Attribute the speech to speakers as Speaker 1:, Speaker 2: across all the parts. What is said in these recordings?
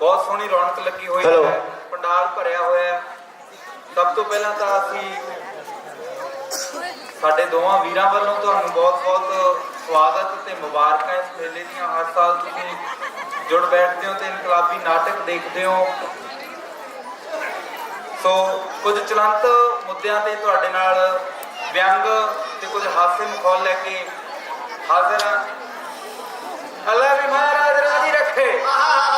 Speaker 1: ਬਹੁਤ ਸੋਹਣੀ ਰੌਣਕ ਲੱਗੀ ਹੋਈ. ਹੈ ਪੰਡਾਲ ਭਰਿਆ ਹੋਇਆ ਹੈ। ਸਭ ਤੋਂ ਪਹਿਲਾਂ ਤਾਂ ਅਸੀਂ ਸਾਡੇ ਦੋਵਾਂ ਵੀਰਾਂ ਵੱਲੋਂ ਤੁਹਾਨੂੰ ਬਹੁਤ-ਬਹੁਤ ਸਵਾਗਤ ਤੇ ਮੁਬਾਰਕਾਂ ਇਸ ਮੇਲੇ ਦੀਆਂ। ਹਰ ਸਾਲ ਤੁਸੀਂ ਜੁੜ ਬੈਠਦੇ ਹੋ ਤੇ ਇਨਕਲਾਬੀ ਨਾਟਕ ਦੇਖਦੇ ਹੋ। ਸੋ ਕੁਝ ਚਲੰਤ ਮੁੱਦਿਆਂ ਤੇ ਤੁਹਾਡੇ ਨਾਲ ਵਿਅੰਗ ਤੇ ਕੁਝ ਹਾਸੇ ਮਖੌਲ ਲੈ ਕੇ ਹਾਜ਼ਰ ਹਾਂ। ਅੱਲਾ ਵੀ ਮਹਾਰਾਜ ਰਾਜੀ ਰੱਖੇ। ਆ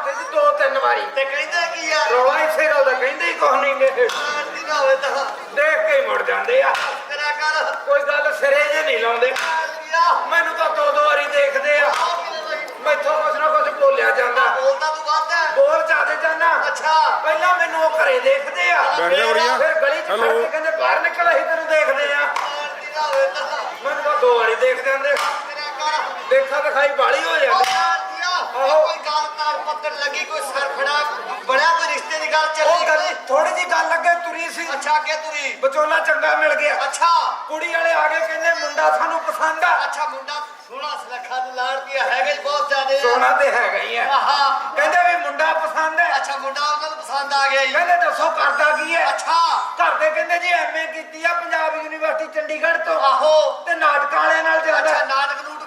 Speaker 1: ਹਫ਼ਤੇ 'ਚ ਦੋ ਤਿੰਨ ਵਾਰੀ।
Speaker 2: ਤੇ ਕਹਿੰਦੇ ਕੀ ਆ
Speaker 1: ਰੌਲਾ ਇਸੇ ਗੱਲ ਦਾ ਕਹਿੰਦੇ ਹੀ ਕੁਛ ਨਹੀਂ ਗੇ।
Speaker 2: ਆਰਤੀ ਨਾ ਹੋਵੇ ਤਾਂ
Speaker 1: ਦੇਖ ਕੇ ਹੀ ਮੁੜ ਜਾਂਦੇ ਆ।
Speaker 2: ਕਰਿਆ ਕਰ।
Speaker 1: ਕੋਈ ਗੱਲ ਸਿਰੇ ਜੇ ਨਹੀਂ ਲਾਉਂਦੇ। ਮੈਨੂੰ ਤਾਂ ਦੋ ਦੋ ਵਾਰੀ ਦੇਖਦੇ ਆ। ਮੈਥੋਂ ਕੁਛ ਨਾ ਕੁਛ ਬੋਲਿਆ ਜਾਂਦਾ।
Speaker 2: ਬੋਲਦਾ ਤੂੰ ਵੱਧ। ਹੈ
Speaker 1: ਬੋਲ ਜਾਦੇ ਜਾਂਦਾ।
Speaker 2: ਅੱਛਾ।
Speaker 1: ਪਹਿਲਾਂ ਮੈਨੂੰ ਉਹ ਘਰੇ ਦੇਖਦੇ ਆ।
Speaker 3: ਬੈਠ ਜਾ ਬੜੀਆ।
Speaker 1: ਫਿਰ ਗਲੀ 'ਚ ਖੜ
Speaker 3: Hello.
Speaker 1: ਕੇ ਕਹਿੰਦੇ ਬਾਹਰ ਨਿਕਲ ਅਸੀਂ ਤੈਨੂੰ ਦੇਖਦੇ ਆ।
Speaker 2: ਆਰਤੀ ਨਾ ਹੋਵੇ ਤਾਂ
Speaker 1: ਮੈਨੂੰ ਤਾਂ ਦੋ ਵਾਰੀ ਦੇਖ ਜਾਂਦੇ।
Speaker 2: ਕਰ।
Speaker 1: ਦੇਖਾ ਦਿਖਾਈ ਬਾਲੀ ਹੋ ਜਾਂਦੀ
Speaker 2: ਆਰਤੀਆ
Speaker 1: ਆਹੋ।
Speaker 2: ਕੋਈ ਗੱਲ ਪੱਤਰ ਲੱਗੀ ਕੋਈ ਸਰਫੜਾ ਬੜਿਆ ਕੋਈ ਰਿਸ਼ਤੇ ਦੀ ਗੱਲ
Speaker 1: ਉਹ
Speaker 2: ਚੱਲੀ
Speaker 1: ਗੱਲ ਥੋੜੀ ਜੀ ਗੱਲ ਲੱਗੇ ਤੁਰੀ ਸੀ।
Speaker 2: ਅੱਛਾ ਅੱਗੇ ਤੁਰੀ।
Speaker 1: ਵਿਚੋਲਾ ਚੰਗਾ ਮਿਲ ਗਿਆ।
Speaker 2: ਅੱਛਾ।
Speaker 1: ਕੁੜੀ ਵਾਲੇ ਆ ਕੇ ਕਹਿੰਦੇ ਮੁੰਡਾ ਸਾਨੂੰ ਪਸੰਦ ਆ।
Speaker 2: ਅੱਛਾ ਮੁੰਡਾ ਸੋਹਣਾ ਸੁਨੱਖਾ ਤੇ ਲਾੜਤੀਆ ਹੈਗਾ ਹੀ ਬਹੁਤ ਜ਼ਿਆਦੇ।
Speaker 1: ਸੋਨਾ ਤੇ ਹੈਗਾ ਹੀ ਆ।
Speaker 2: ਆਹਾ।
Speaker 1: ਕਹਿੰਦੇ ਵੀ ਮੁੰਡਾ ਪਸੰਦ ਹੈ
Speaker 2: ਅੱਛਾ ਮੁੰਡਾ ਉਹਨਾਂ ਨੂੰ ਪਸੰਦ ਆ ਗਿਆ ਜੀ।
Speaker 1: ਕਹਿੰਦੇ ਦੱਸੋ ਕਰਦਾ ਕੀ ਹੈ
Speaker 2: ਅੱਛਾ।
Speaker 1: ਘਰ ਦੇ ਕਹਿੰਦੇ ਜੀ ਐਮਏ ਕੀਤੀ ਆ ਪੰਜਾਬ ਯੂਨੀਵਰਸਿਟੀ ਚੰਡੀਗੜ੍ਹ ਤੋਂ।
Speaker 2: ਆਹੋ।
Speaker 1: ਤੇ ਨਾਟਕਾਂ ਵਾਲਿਆਂ ਨਾਲ
Speaker 2: ਅੱਛਾ
Speaker 1: ਜਾਂਦਾ
Speaker 2: ਨਾਟਕ ਨੂਟ ਕਰਾਉਣਾ ਜ਼ਿਆਦਾ ਤੇ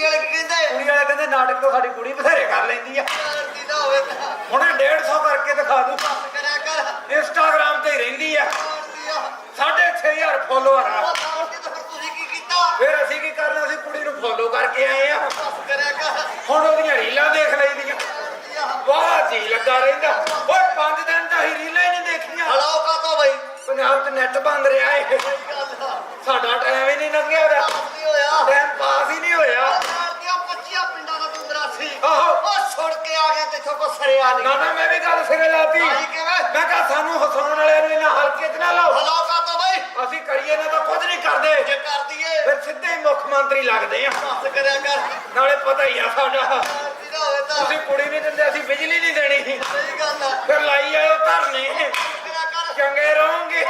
Speaker 2: ਕੁੜੀ ਵਾਲੇ ਕੀ ਕਹਿੰਦੇ?
Speaker 1: ਕੁੜੀ ਵਾਲੇ ਕਹਿੰਦੇ ਨਾਟਕ ਤੋਂ ਸਾਡੀ ਕੁੜੀ ਬਥੇਰੇ ਕਰ ਲੈਂਦੀ ਆ।
Speaker 2: ਆਰਤੀ ਨਾ ਹੋਵੇ ਤਾਂ।
Speaker 1: ਹੁਣ 150 ਕਰਕੇ ਦਿਖਾ ਦੂ।
Speaker 2: ਕਰਿਆ ਕਰ।
Speaker 1: ਇੰਸਟਾਗ੍ਰਾਮ ਤੇ ਹੀ ਰਹਿੰਦੀ ਆ।
Speaker 2: ਆਰਤੀਆ
Speaker 1: 6500 ਫੋਲੋਅਰ ਆ।
Speaker 2: ਤਾਂ ਫਿਰ ਤੁਸੀਂ ਕੀ ਕੀਤਾ?
Speaker 1: ਫਿਰ ਅਸੀਂ ਕੀ ਕਰਨਾ? ਅਸੀਂ ਕੁੜੀ ਨੂੰ ਫੋਲੋ ਕਰਕੇ ਆਏ ਆ।
Speaker 2: ਬਸ ਕਰਿਆ ਕਰ।
Speaker 1: ਹੁਣ ਉਹਦੀਆਂ ਰੀਲਾਂ ਦੇਖ ਲਈਦੀਆਂ।
Speaker 2: ਆਰਤੀਆ
Speaker 1: ਵਾਹ ਜੀ ਲੱਗਾ ਰਹਿੰਦਾ। ਓਏ ਪੰਜ ਦਿਨ ਤਾਂ ਹੀ ਰੀਲਾਂ ਹੀ ਨਹੀਂ ਦੇਖੀਆਂ।
Speaker 2: ਹਲਾਓ ਕਾ ਤੋਂ ਬਈ?
Speaker 1: ਪੰਜਾਬ 'ਚ ਨੈਟ ਬੰਦ ਰਿਹਾ ਏ
Speaker 2: ਸਹੀ ਗੱਲ ਆ
Speaker 1: ਸਾਡਾ ਟਾਈਮ ਹੀ ਨਹੀਂ ਲੰਘਿਆ ਉਹਦਾ
Speaker 2: ਪਾਸ ਨਹੀਂ ਹੋਇਆ
Speaker 1: ਟਾਈਮ ਪਾਸ ਹੀ ਨਹੀਂ ਹੋਇਆ
Speaker 2: ਆਰਤੀਆ 25 ਪਿੰਡਾਂ ਦਾ ਤੂੰ ਦਰਾਸੀ
Speaker 1: ਆਹੋ
Speaker 2: ਉਹ ਛੁੜ ਕੇ ਆ ਗਿਆ ਤੇ ਨਹੀਂ
Speaker 1: ਨਾ ਨਾ ਮੈਂ ਵੀ ਗੱਲ ਸਿਰੇ ਲਾਤੀ।
Speaker 2: ਆਈ ਕਿਵੇਂ?
Speaker 1: ਮੈਂ ਕਿਹਾ ਸਾਨੂੰ ਹਸਾਉਣ ਵਾਲਿਆਂ ਨੂੰ ਇਹਨਾਂ ਹਲਕੇ 'ਚ ਨਾ ਲਾਓ।
Speaker 2: ਹਲਾਓ ਕਾ ਤੋਂ ਬਈ।
Speaker 1: ਅਸੀਂ ਕਰੀਏ ਨਾ ਤਾਂ ਕੁਝ ਨਹੀਂ ਕਰਦੇ।
Speaker 2: ਜੇ ਕਰ ਦਈਏ।
Speaker 1: ਫਿਰ ਸਿੱਧੇ ਹੀ ਮੁੱਖ ਮੰਤਰੀ ਲੱਗਦੇ ਆ।
Speaker 2: ਬਸ ਕਰਿਆ ਕਰ।
Speaker 1: ਨਾਲੇ ਪਤਾ ਹੀ ਆ ਸਾਡਾ।
Speaker 2: ਆਰਤੀ ਨਾ ਹੋਵੇ ਤਾਂ।
Speaker 1: ਤੁਸੀਂ ਕੁੜੀ ਨਹੀਂ ਦਿੰਦੇ ਅਸੀਂ ਬਿਜਲੀ ਨਹੀਂ ਦੇਣੀ।
Speaker 2: ਸਹੀ ਗੱਲ ਆ।
Speaker 1: ਫਿਰ ਲਾਈ ਆਇਓ ਧਰਨੇ।
Speaker 2: ਕਰਿਆ ਕਰ।
Speaker 1: ਚੰਗੇ ਰਹੋਗੇ।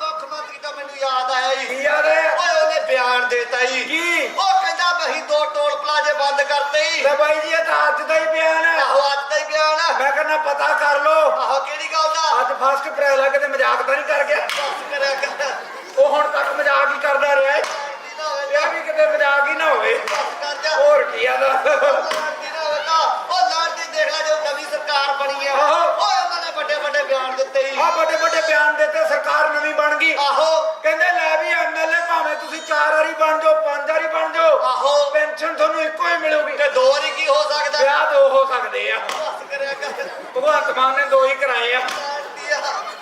Speaker 2: ਮੁੱਖ ਮੰਤਰੀ ਤਾਂ ਮੈਨੂੰ ਯਾਦ ਆਇਆ ਜੀ।
Speaker 1: ਕੀ
Speaker 2: ਓਏ ਉਹਨੇ ਬਿਆਨ ਦੇਤਾ ਜੀ।
Speaker 1: ਕੀ?
Speaker 2: ਉਹ ਕਹਿੰਦਾ ਬਹੀ ਦੋ ਟੋਲ ਪਲਾਜੇ ਬੰਦ ਕਰਤੇ
Speaker 1: ਲੈ ਬਾਈ ਜੀ ਇਹ ਤਾਂ ਅੱਜ
Speaker 2: ਆ
Speaker 1: ਕਹਿੰਦਾ ਪਤਾ ਕਰ ਲੋ।
Speaker 2: ਆਹੋ ਕਿਹੜੀ ਗੱਲ ਦਾ?
Speaker 1: ਅੱਜ ਫਸਟ ਅਪ੍ਰੈਲ ਆ ਕਿਤੇ ਮਜ਼ਾਕ ਤਾਂ ਨਹੀਂ ਕਰ ਗਿਆ।
Speaker 2: ਬਸ ਕਰਿਆ ਕਰ।
Speaker 1: ਉਹ ਹੁਣ ਤੱਕ ਮਜ਼ਾਕ ਹੀ ਕਰਦਾ ਰਿਹਾ ਹੈ।
Speaker 2: ਆਰਤੀ ਨਾ ਹੋਵੇ
Speaker 1: ਇਹ ਵੀ ਕਿਤੇ ਮਜ਼ਾਕ ਹੀ ਨਾ ਹੋਵੇ।
Speaker 2: ਬਸ ਕਰ ਜਾ।
Speaker 1: ਹੋਰ ਕੀ ਆਦਾ
Speaker 2: ਆਰਤੀ ਨਾ ਹੋਵੇ ਤਾਂ। ਉਹ ਲਾਲਜੀ ਦੇਖ ਲੈ ਜੋ ਨਵੀਂ ਸਰਕਾਰ ਬਣੀ ਆ।
Speaker 1: ਆਹੋ।
Speaker 2: ਓਏ ਉਹਨਾਂ ਨੇ ਵੱਡੇ ਵੱਡੇ ਬਿਆਨ ਦਿੱਤੇ ਹੀ।
Speaker 1: ਆ ਵੱਡੇ ਵੱਡੇ ਬਿਆਨ ਦਿੱਤੇ ਸਰਕਾਰ ਨਵੀਂ ਬਣ ਗਈ।
Speaker 2: ਆਹੋ।
Speaker 1: ਕਹਿੰਦੇ ਲੈ ਵੀ ਐਮਐਲਏ ਭਾਵੇਂ ਤੁਸੀਂ ਚਾਰ ਵਾਰੀ ਬਣ ਜਾਓ ਪੰਜ ਵਾਰੀ ਬਣ ਜਾਓ।
Speaker 2: ਆਹੋ।
Speaker 1: ਪੈਨਸ਼ਨ ਤੁਹਾਨੂੰ ਇੱਕੋ ਹੀ ਮਿਲੂਗੀ।
Speaker 2: ਤੇ ਦੋ ਵਾਰੀ ਕੀ ਹੋ ਸਕਦਾ?
Speaker 1: ਵਿਆਹ ਦੋ ਹੋ ਸਕਦੇ ਆ। ਭਗਵੰਤ ਮਾਨ ਨੇ ਦੋ ਹੀ ਕਰਾਏ ਆ।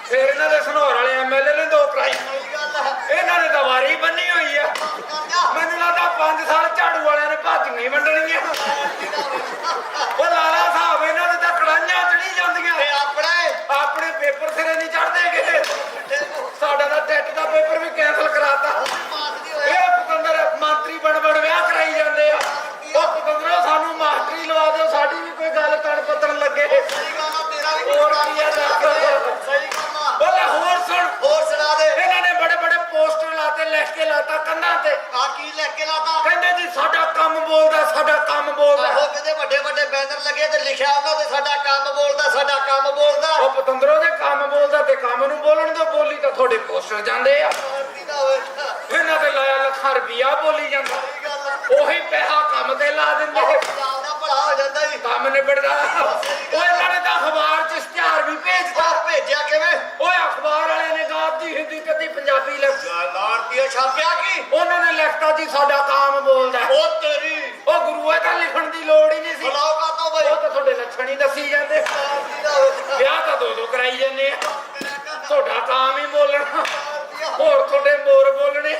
Speaker 1: ਫਿਰ ਇਹਨਾਂ ਦੇ ਸਨੌਰ ਵਾਲੇ ਐਮਐਲਏ ਨੇ ਦੋ ਕਰਾਈ
Speaker 2: ਸਹੀ ਗੱਲ ਆ
Speaker 1: ਇਹਨਾਂ ਨੇ ਤਾਂ ਵਾਰੀ ਬੰਨੀ ਹੋਈ ਆ
Speaker 2: ਬਸ ਕਰ ਜਾ
Speaker 1: ਮੈਨੂੰ ਲੱਗਦਾ 5 ਸਾਲ ਝਾੜੂ ਵਾਲਿਆਂ ਨੇ ਭਾਜੀਆਂ ਹੀ ਵੰਡਣੀਆਂ
Speaker 2: ਆਰਤੀ ਨਾ ਹੋਵੇ
Speaker 1: ਉਹ ਲਾਲਾ ਸਾਹਿਬ ਇਹਨਾਂ ਦੇ ਤਾਂ ਕੜਾਈਆਂ ਚੜੀ ਜਾਂਦੀਆਂ
Speaker 2: ਤੇ ਆਪਣੇ
Speaker 1: ਆਪਣੇ ਪੇਪਰ ਸਿਰੇ ਨਹੀਂ ਚੜਦੇਗੇ
Speaker 2: ਵੱਡੇ ਨੂੰ
Speaker 1: ਸਾਡਾ ਤਾਂ ਟੈਟ ਦਾ ਪੇਪਰ ਵੀ ਕੈਨਸਲ ਕਰਾਤਾ
Speaker 2: ਪਾਸ ਨਹੀਂ ਹੋਇਆ
Speaker 1: ਇਹ ਪਤੰਦਰ ਮੰਤਰੀ ਬਣ ਬਣ ਵਿਆਹ ਕਰਾਈ ਜਾਂਦੇ ਆ ਉਹ ਪਤੰਦਰੋ ਸਾਨੂੰ ਮਾਸਟਰੀ ਲਵਾ ਦਿਓ ਸਾਡੀ ਵੀ ਕੋਈ ਗੱਲ ਤਣ ਪੱਤਣ ਲੱਗੇ
Speaker 2: ਸਹੀ ਗੱਲ ਆ ਤੇਰਾ ਵੀ
Speaker 1: ਹੋਰ ਕੀ ਆ ਦੱਸ?
Speaker 2: ਸਹੀ ਗੱਲ ਆ
Speaker 1: ਬੋਲੇ ਹੋਰ ਸੁਣ
Speaker 2: ਹੋਰ ਸੁਣਾ ਦੇ
Speaker 1: ਇਹਨਾਂ ਨੇ ਬੜੇ ਬੜੇ ਪੋਸਟਰ ਲਾਤੇ ਲਿਖ ਕੇ ਲਾਤਾ ਕੰਧਾਂ ਤੇ
Speaker 2: ਆ ਕੀ ਲੈ ਕੇ ਲਾਤਾ?
Speaker 1: ਕਹਿੰਦੇ ਜੀ ਸਾਡਾ ਕੰਮ ਬੋਲਦਾ ਸਾਡਾ ਕੰਮ ਬੋਲਦਾ।
Speaker 2: ਆਹੋ ਕਹਿੰਦੇ ਵੱਡੇ ਵੱਡੇ ਬੈਨਰ ਲੱਗੇ ਤੇ ਲਿਖਿਆ ਉਹਨਾਂ ਤੇ ਸਾਡਾ ਕੰਮ ਬੋਲਦਾ ਸਾਡਾ ਕੰਮ ਬੋਲਦਾ।
Speaker 1: ਉਹ ਪਤੰਦਰੋ ਦੇ ਕੰਮ ਬੋਲਦਾ ਤੇ ਕੰਮ ਨੂੰ ਬੋਲਣ ਤੋਂ ਬੋਲੀ ਤਾਂ ਤੁਹਾਡੇ ਪੋਸਟਰ ਜਾਂਦੇ ਆ।
Speaker 2: ਆਰਤੀ ਹੋਵੇ
Speaker 1: ਇਹਨਾਂ ਤੇ ਲਾਇਆ ਲੱਖਾਂ ਰੁਪਈਆ ਬੋਲੀ ਜਾਂਦਾ।
Speaker 2: ਗੱਲ ਆ।
Speaker 1: ਉਹੀ ਪੈਸਾ ਕੰਮ ਤੇ ਲਾ ਦਿੰਦੇ।
Speaker 2: ਪੰਜਾਬ ਦਾ ਭਲਾ ਹੋ ਜਾਂਦਾ ਜੀ।
Speaker 1: ਕੰਮ ਨਿਬੜਦਾ।
Speaker 2: ਛਾਪਿਆ ਕੀ?
Speaker 1: ਉਹਨਾਂ ਨੇ ਲਿਖਤਾ ਜੀ ਸਾਡਾ ਕੰਮ ਬੋਲਦਾ
Speaker 2: ਉਹ ਤੇਰੀ
Speaker 1: ਉਹ ਗੁਰੂਆ ਤਾਂ ਲਿਖਣ ਦੀ ਲੋੜ ਹੀ ਨਹੀਂ ਸੀ।
Speaker 2: ਬੁਲਾਓ ਕਾ ਤੋਂ ਬਈ?
Speaker 1: ਉਹ ਤਾਂ ਤੁਹਾਡੇ ਲੱਛਣ ਹੀ ਦੱਸੀ ਜਾਂਦੇ। ਵਿਆਹ ਤਾਂ ਦੋ ਦੋ ਕਰਾਈ ਜਾਂਦੇ ਆ। ਤੁਹਾਡਾ ਕੰਮ ਹੀ ਬੋਲਣਾ। ਹੋਰ ਤੁਹਾਡੇ ਮੋਰ ਬੋਲਣੇ।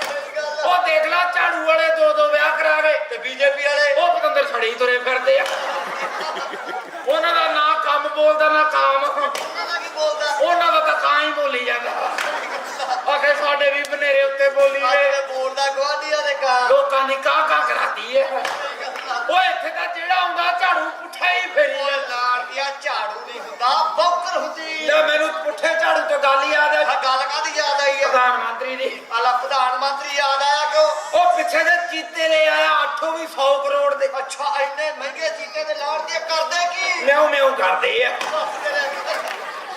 Speaker 1: ਉਹ ਦੇਖ ਲਾ ਝਾੜੂ ਵਾਲੇ ਦੋ ਦੋ ਵਿਆਹ ਕਰਾ ਘੜੀ ਤੁਰੇ ਫਿਰਦੇ ਆ। ਉਹਨਾਂ ਦਾ ਨਾ ਕੰਮ ਬੋਲਦਾ ਨਾ ਕਾਮ।
Speaker 2: ਉਹਨਾਂ ਦਾ ਕੀ ਬੋਲਦਾ?
Speaker 1: ਉਹਨਾਂ ਦਾ ਤਾਂ ਕਾਂ ਹੀ ਬੋਲੀ ਜਾਂਦਾ। ਆਖੇ ਸਾਡੇ ਵੀ ਬਨੇਰੇ ਉੱਤੇ ਬੋਲੀ ਵੇ।
Speaker 2: ਤੇ ਬੋਲਦਾ ਗਵਾਂਢੀਆਂ ਦੇ ਕਾਂ
Speaker 1: ਲੋਕਾਂ ਦੀ ਕਾਂ ਕਾਂ ਕਰਾਤੀ ਏ। ਉਹ ਇੱਥੇ ਤਾਂ ਜਿਹੜਾ ਆਉਂਦਾ ਝਾੜੂ ਪੁੱਠਾ ਹੀ ਫੇਰੀ ਜਾਂਦਾ
Speaker 2: ਲਾੜਦੀਆਂ ਝਾੜੂ ਨਹੀਂ ਹੁੰਦਾ ਬੌਕਰ ਹੁੰਦੀ।
Speaker 1: ਲੈ ਮੈਨੂੰ ਪੁੱਠੇ ਝਾੜੂ ਤੋਂ ਗੱਲ ਯਾਦ
Speaker 2: ਆ। ਗੱਲ ਕਾਦੀ ਯਾਦ ਆਈ ਆ?
Speaker 1: ਪ੍ਰਧਾਨ ਮੰਤਰੀ ਦੀ।
Speaker 2: ਆਲਾ ਪ੍ਰਧਾਨ ਮੰਤਰੀ ਯਾਦ ਆਇਆ ਕਿਉਂ?
Speaker 1: ਉਹ ਪਿੱਛੇ ਦੇ ਚੀਤੇ ਲੈ ਆਇਆ ਅੱਠੋਂ ਵੀ 100 ਕਰੋੜ ਦੇ।
Speaker 2: ਅੱਛਾ ਇੰਨੇ ਮਹਿੰਗੇ ਚੀਤੇ ਦੇ ਲਾੜਦੀਆਂ ਕਰਦੇ ਕੀ?
Speaker 1: ਲਿਆਉ ਮਿਆਉ ਕਰਦੇ ਆ।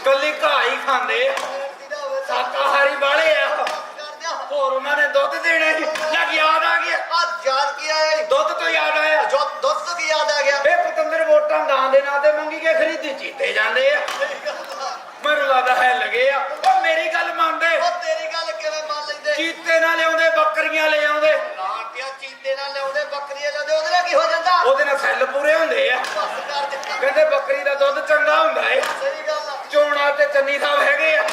Speaker 1: ਕੱਲੀ ਘਾਹ ਹੀ ਖਾਂਦੇ ਆ। ਸ਼ਾਕਾਹਾਰੀ ਵਾਲੇ ਆ। ਹੋਰ ਉਹਨਾਂ ਨੇ ਦੁੱਧ ਦੇਣਾ ਸੀ। ਲੱਗ ਯਾਦ ਆ ਗਿਆ।
Speaker 2: ਅੱਜ ਯਾਦ ਕੀ ਆਇਆ?
Speaker 1: ਦੁੱਧ ਤੋਂ ਯਾਦ ਆਇਆ।
Speaker 2: ਜੋ ਦੁੱਧ ਤੋਂ ਕੀ ਯਾਦ ਆ ਗਿਆ?
Speaker 1: ਇਹ ਪਤੰਦਰ ਵੋਟਾਂ ਦਾਨ ਦੇ ਨਾਂ ਤੇ ਮੰਗੀ ਕੇ ਖਰੀਦੀ ਚੀਤੇ ਜਾਂਦੇ ਆ। ਮੈਨੂੰ ਲੱਗਦਾ ਹੈ ਲਗੇ ਆ। ਉਹ ਮੇਰੀ ਗੱਲ ਮੰਨਦੇ।
Speaker 2: ਉਹ ਤੇਰੀ ਗੱਲ ਕਿਵੇਂ ਮੰਨ ਲੈਂਦੇ?
Speaker 1: ਚੀਤੇ ਨਾਲ ਲਿਆਉਂਦੇ ਬੱਕਰੀਆਂ ਲੈ ਆਉਂਦੇ।
Speaker 2: ਲਾੜਦੀਆਂ ਚੀਤੇ ਨਾਲ ਲਿਆਉਂਦੇ ਬੱਕਰੀਆਂ ਲਿਆਉਂਦੇ ਉਹਦੇ ਨਾਲ ਕੀ ਹੋ ਜਾਂਦਾ?
Speaker 1: ਉਹਦੇ ਨਾਲ ਸੈੱਲ ਪੂਰੇ ਹੁੰਦੇ ਆ।
Speaker 2: ਬਸ ਕਰ ਦੇ
Speaker 1: ਕਹਿੰਦੇ ਬੱਕਰੀ ਦਾ ਦੁੱਧ ਚੰਗਾ ਹੁੰਦਾ ਏ।
Speaker 2: ਸਹੀ ਗੱਲ ਆ।
Speaker 1: ਚੋਣਾ ਤੇ ਚੰਨੀ ਸਾਹਿਬ ਹੈਗੇ ਆ।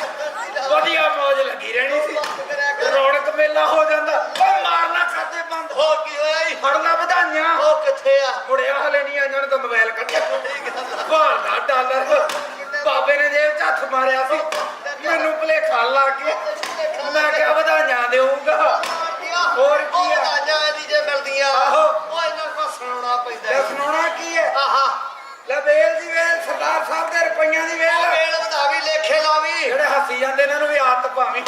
Speaker 1: ਵਧੀਆ ਮੌਜ ਲੱਗੀ ਰਹਿਣੀ ਸੀ। ਰੌਣਕ ਮੇਲਾ ਹੋ ਜਾਂਦਾ। ਓਏ ਮਾਰਨਾ ਖਾਦੇ ਬੰਦ।
Speaker 2: ਹੋ ਕੀ ਹੋਇਆ ਈ?
Speaker 1: ਫੜਨਾ ਵਧਾਈਆਂ।
Speaker 2: ਉਹ ਕਿੱਥੇ ਆ?
Speaker 1: ਮੁੜਿਆ ਹਲੇ ਨਹੀਂ ਆਈਆਂ ਨੇ ਤਾਂ ਮੋਬਾਈਲ ਕੱਢਿਆ। ਭਾਲਦਾ ਡਾਲਰ। ਬਾਬੇ ਨੇ ਜੇਬ 'ਚ ਹੱਥ ਮਾਰਿਆ ਸੀ। ਮੈਨੂੰ ਭੁਲੇਖਾ ਲੱਗ ਗਿਆ। ਮੈਂ ਕਿਹਾ ਵਧਾਈਆਂ ਦੇਊਗਾ। ਹੋਰ ਕੀ ਆ?
Speaker 2: ਉਹ ਰਾਜਾਂ ਦੀ ਜੇ ਮਿਲਦੀਆਂ।
Speaker 1: ਆਹੋ।
Speaker 2: ਉਹ ਇਹਨਾਂ ਕੋ ਸੁਣਾਉਣਾ ਪੈਂਦਾ।
Speaker 1: ਸੁਣਾਉਣਾ ਕੀ ਹੈ?
Speaker 2: ਆਹਾ।
Speaker 1: ਲੈ ਵੇਲ ਦੀ ਵੇਲ ਸਰਦਾਰ ਸਾਹਿਬ ਦੇ ਰੁਪਈਆਂ ਦੀ ਵੇਲ।
Speaker 2: ਵੇਲ ਵਧਾਵੀ ਲੇਖੇ
Speaker 1: ਜਿਹੜੇ ਹੱਸੀ ਜਾਂਦੇ ਇਹਨਾਂ ਨੂੰ ਵੀ ਆਦਤ ਪਾਵੀਂ।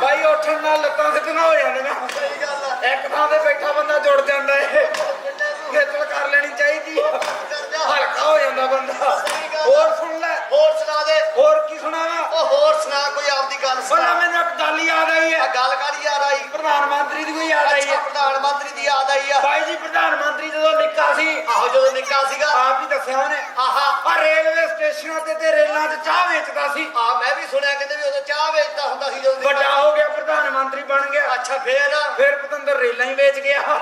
Speaker 1: ਭਾਈ ਉੱਠਣ ਨਾਲ ਲੱਤਾਂ ਸਿੱਧੀਆਂ ਹੋ ਜਾਂਦੀਆਂ
Speaker 2: ਸਹੀ ਗੱਲ ਆ
Speaker 1: ਇੱਕ ਥਾਂ ਤੇ ਬੈਠਾ ਬੰਦਾ ਜੁੜ ਜਾਂਦਾ ਏ। ਖੇਚਲ ਕਰ ਲੈਣੀ ਚਾਹੀਦੀ ਹਲਕਾ ਹੋ ਜਾਂਦਾ ਬੰਦਾ। ਹੋਰ ਸੁਣ ਲੈ।
Speaker 2: ਹੋਰ ਸੁਣਾ ਦੇ।
Speaker 1: ਹੋਰ ਕੀ ਸੁਣਾਵਾ?
Speaker 2: ਉਹ ਹੋਰ ਸੁਣਾ ਕੋਈ ਆਪਦੀ ਗੱਲ ਸੁਣਾ।
Speaker 1: ਮੈਨੂੰ ਇੱਕ ਗੱਲ ਯਾਦ ਆਈ ਹੈ
Speaker 2: ਗੱਲ ਕਾਦੀ ਯਾਦ ਆਈ?
Speaker 1: ਪ੍ਰਧਾਨ ਮੰਤਰੀ ਦੀ ਕੋਈ ਯਾਦ ਆਈ ਹੈ
Speaker 2: ਪ੍ਰਧਾਨ ਮੰਤਰੀ ਦੀ ਯਾਦ ਆਈ ਆ।
Speaker 1: ਭਾਈ ਜੀ ਪ੍ਰਧਾਨ ਮੰਤਰੀ ਜਦੋਂ ਸੀ
Speaker 2: ਆਹੋ ਜਦੋਂ ਨਿੱਕਾ ਸੀਗਾ।
Speaker 1: ਆਪ ਹੀ ਦੱਸਿਆ ਉਹਨੇ।
Speaker 2: ਆਹਾ।
Speaker 1: ਆ ਰੇਲਵੇ ਸਟੇਸ਼ਨਾਂ ਤੇ ਤੇ ਰੇਲਾਂ 'ਚ ਚਾਹ ਵੇਚਦਾ ਸੀ।
Speaker 2: ਆ ਮੈਂ ਵੀ ਸੁਣਿਆ ਕਹਿੰਦੇ ਵੀ ਉਦੋਂ ਚਾਹ ਵੇਚਦਾ ਹੁੰਦਾ ਸੀ ਜਦੋਂ
Speaker 1: ਵੱਡਾ ਹੋ ਗਿਆ ਪ੍ਰਧਾਨ ਮੰਤਰੀ ਬਣ ਗਿਆ।
Speaker 2: ਅੱਛਾ ਫੇਰ?
Speaker 1: ਫਿਰ ਪਤੰਦਰ ਰੇਲਾਂ ਹੀ ਵੇਚ ਗਿਆ।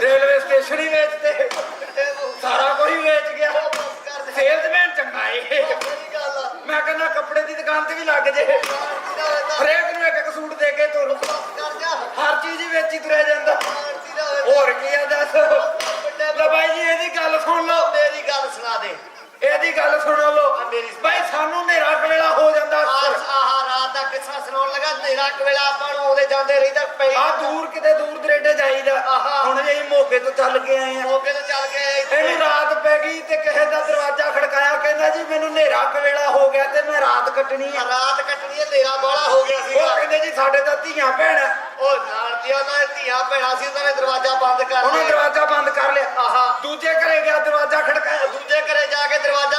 Speaker 1: ਰੇਲਵੇ ਸਟੇਸ਼ਨ ਹੀ ਵੇਚਦੇ ਸਾਰਾ ਕੁਝ ਹੀ ਵੇਚ ਗਿਆ। ਸੇਲਸਮੈਨ ਚੰਗਾ ਏ। ਮੈਂ ਕਹਿੰਦਾ ਕੱਪੜੇ ਦੀ ਦੁਕਾਨ ਤੇ ਵੀ ਲੱਗ ਜੇ। ਹਰੇਕ ਨੂੰ ਇੱਕ ਇੱਕ ਸੂਟ ਦੇ ਕੇ ਤੁਰ। ਹਰ ਚੀਜ਼ ਹੀ ਵੇਚੀ ਤੁਰਿਆ
Speaker 2: ਕਿੱਸਾ ਸੁਣਾਉਣ ਲੱਗਾ ਤੇਰਾ ਕਵੇਲਾ ਆਪਾਂ ਨੂੰ ਆਉਂਦੇ ਜਾਂਦੇ ਰਹਿੰਦਾ ਪਈ
Speaker 1: ਆ ਦੂਰ ਕਿਤੇ ਦੂਰ ਦਰੇਡੇ ਜਾਈਦਾ।
Speaker 2: ਆਹਾ।
Speaker 1: ਹੁਣ ਜੇ ਅਸੀਂ ਮੋਗੇ ਤੋਂ ਚੱਲ ਕੇ ਆਏ ਆ।
Speaker 2: ਮੌਕੇ ਤੇ ਚੱਲ ਗਏ
Speaker 1: ਇਹਨੂੰ ਰਾਤ ਪੈ ਗਈ ਤੇ ਕਿਸੇ ਦਾ ਦਰਵਾਜ਼ਾ ਖੜਕਾਇਆ ਕਹਿੰਦਾ ਜੀ ਮੈਨੂੰ ਹਨੇਰਾ ਵੇਲਾ ਹੋ ਗਿਆ ਤੇ ਮੈਂ ਰਾਤ ਕੱਟਣੀ ਆ।
Speaker 2: ਰਾਤ ਕੱਟਣੀ ਹੈ ਤੇਰਾ ਬਾਲਾ ਹੋ ਗਿਆ
Speaker 1: ਉਹ
Speaker 2: ਸੀਗਾ
Speaker 1: ਕਹਿੰਦੇ ਜੀ ਸਾਡੇ ਤਾਂ ਧੀਆਂ ਭੈਣ।
Speaker 2: ਉਹ ਨਾਲ ਦੀ ਉਹਨਾਂ ਦੇ ਧੀਆਂ ਭੈਣਾਂ ਸੀ ਉਹਨਾਂ ਨੇ ਦਰਵਾਜ਼ਾ ਬੰਦ ਕਰ
Speaker 1: ਉਹਨੇ
Speaker 2: ਲਿਆ।
Speaker 1: ਦਰਵਾਜ਼ਾ ਬੰਦ ਕਰ ਲਿਆ।
Speaker 2: ਆਹਾ।
Speaker 1: ਦੂਜੇ ਘਰੇ ਗਿਆ ਦਰਵਾਜ਼ਾ ਖੜਕਾਇਆ।
Speaker 2: ਦੂਜੇ ਘਰੇ ਜਾ ਕੇ ਦਰਵਾਜ਼ਾ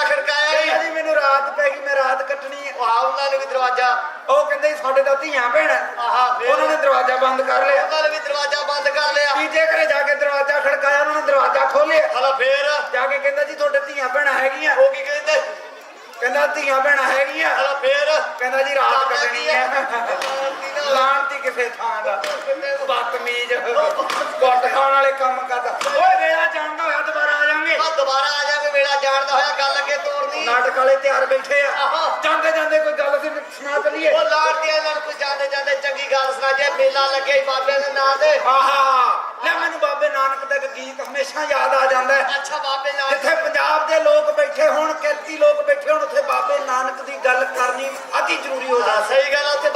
Speaker 1: ਰਾਤ ਪੈ ਗਈ ਮੈਂ ਰਾਤ ਕੱਟਣੀ ਆ।
Speaker 2: ਉਹ ਆ ਉਹਨਾਂ ਨੇ ਵੀ ਦਰਵਾਜ਼ਾ
Speaker 1: ਉਹ ਕਹਿੰਦੇ ਸਾਡੇ ਤਾਂ ਧੀਆਂ ਭੈਣ।
Speaker 2: ਆਹਾ
Speaker 1: ਉਹਨਾਂ ਨੇ ਦਰਵਾਜ਼ਾ ਬੰਦ ਕਰ ਲਿਆ।
Speaker 2: ਉਹਨਾਂ ਨੇ ਵੀ ਦਰਵਾਜ਼ਾ ਬੰਦ ਕਰ ਲਿਆ।
Speaker 1: ਤੀਜੇ ਘਰੇ ਜਾ ਕੇ ਦਰਵਾਜ਼ਾ ਖੜਕਾਇਆ ਉਹਨਾਂ ਨੇ ਦਰਵਾਜ਼ਾ ਖੋਲਿਆ
Speaker 2: ਹਲਾ ਫੇਰ?
Speaker 1: ਜਾ ਕੇ ਕਹਿੰਦਾ ਜੀ ਤੁਹਾਡੇ ਧੀਆਂ ਭੈਣਾਂ ਹੈਗੀਆਂ।
Speaker 2: ਉਹ ਕੀ ਕਹਿੰਦੇ?
Speaker 1: ਕਹਿੰਦਾ ਧੀਆਂ ਭੈਣਾਂ ਹੈਗੀਆਂ।
Speaker 2: ਹਲਾ ਫੇਰ?
Speaker 1: ਕਹਿੰਦਾ ਜੀ ਰਾਤ ਕੱਟਣੀ ਹੈ ਲਾਂਤੀ ਕਿਸੇ ਥਾਂ ਦਾ। ਬਦਤਮੀਜ਼। ਗੁੱਟ ਖਾਣ ਵਾਲੇ ਕੰਮ ਕਰਦਾ। ਓਏ ਵੇਲਾ ਜਾਣਦਾ ਹੋਇਆ ਦੁਬਾਰਾ ਆ ਜਾਾਂਗੇ
Speaker 2: ਆ ਦੁਬਾਰਾ ਆ ਜਾਵੇ ਵੇਲਾ ਜਾਣਦਾ ਹੋਇਆ ਗੱਲ ਅੱਗੇ ਤੋਰਨੀ
Speaker 1: ਨਾਟਕ ਵਾਲੇ ਤਿਆਰ ਬੈਠੇ ਆ।
Speaker 2: ਆਹਾ।
Speaker 1: ਜਾਂਦੇ ਜਾਂਦੇ ਕੋਈ ਗੱਲ ਸੀ ਸੁਣਾ ਚਲੀਏ।
Speaker 2: ਉਹ ਲਾੜਦੀਆਂ ਨਾਲ ਕੋਈ ਜਾਂਦੇ ਜਾਂਦੇ ਚੰਗੀ ਗੱਲ ਸੁਣਾ ਜੇ ਮੇਲਾ ਲੱਗੇ ਈ ਬਾਬੇ ਦੇ ਨਾਂ ਤੇ।
Speaker 1: ਆਹਾ। ਲੈ ਮੈਨੂੰ ਬਾਬੇ ਨਾਨਕ ਦਾ ਇੱਕ ਗੀਤ ਹਮੇਸ਼ਾ ਯਾਦ ਆ ਜਾਂਦਾ ਹੈ।
Speaker 2: ਅੱਛਾ ਬਾਬੇ ਨਾਲ
Speaker 1: ਜਿੱਥੇ ਪੰਜਾਬ ਦੇ ਲੋਕ ਬੈਠੇ ਹੋਣ ਕਿਰਤੀ ਲੋਕ ਬੈਠੇ ਹੋਣ ਉੱਥੇ ਬਾਬੇ ਨਾਨਕ ਦੀ ਗੱਲ ਕਰਨੀ ਅਤੀ ਜ਼ਰੂਰੀ ਹੋ
Speaker 2: ਹਾਂ,
Speaker 1: ਜਾਂਦੀ
Speaker 2: ਸਹੀ ਗੱਲ ਆ, ਉੱਥੇ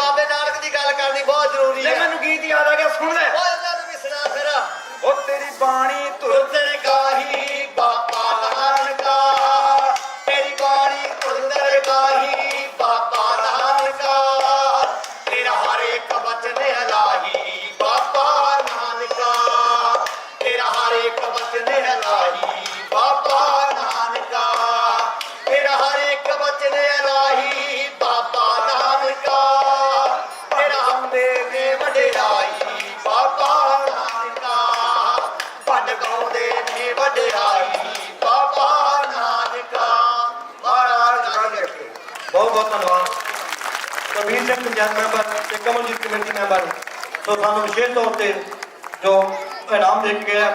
Speaker 4: ਕਬੀਰ ਸਿੰਘ ਪੰਚਾਇਤ ਮੈਂਬਰ ਤੇ ਕਮਲਜੀਤ ਕਮੇਟੀ ਮੈਂਬਰ ਸੋ ਸਾਨੂੰ ਵਿਸ਼ੇਸ਼ ਤੌਰ ਤੇ ਜੋ ਇਨਾਮ ਦੇ ਕੇ ਗਏ ਆ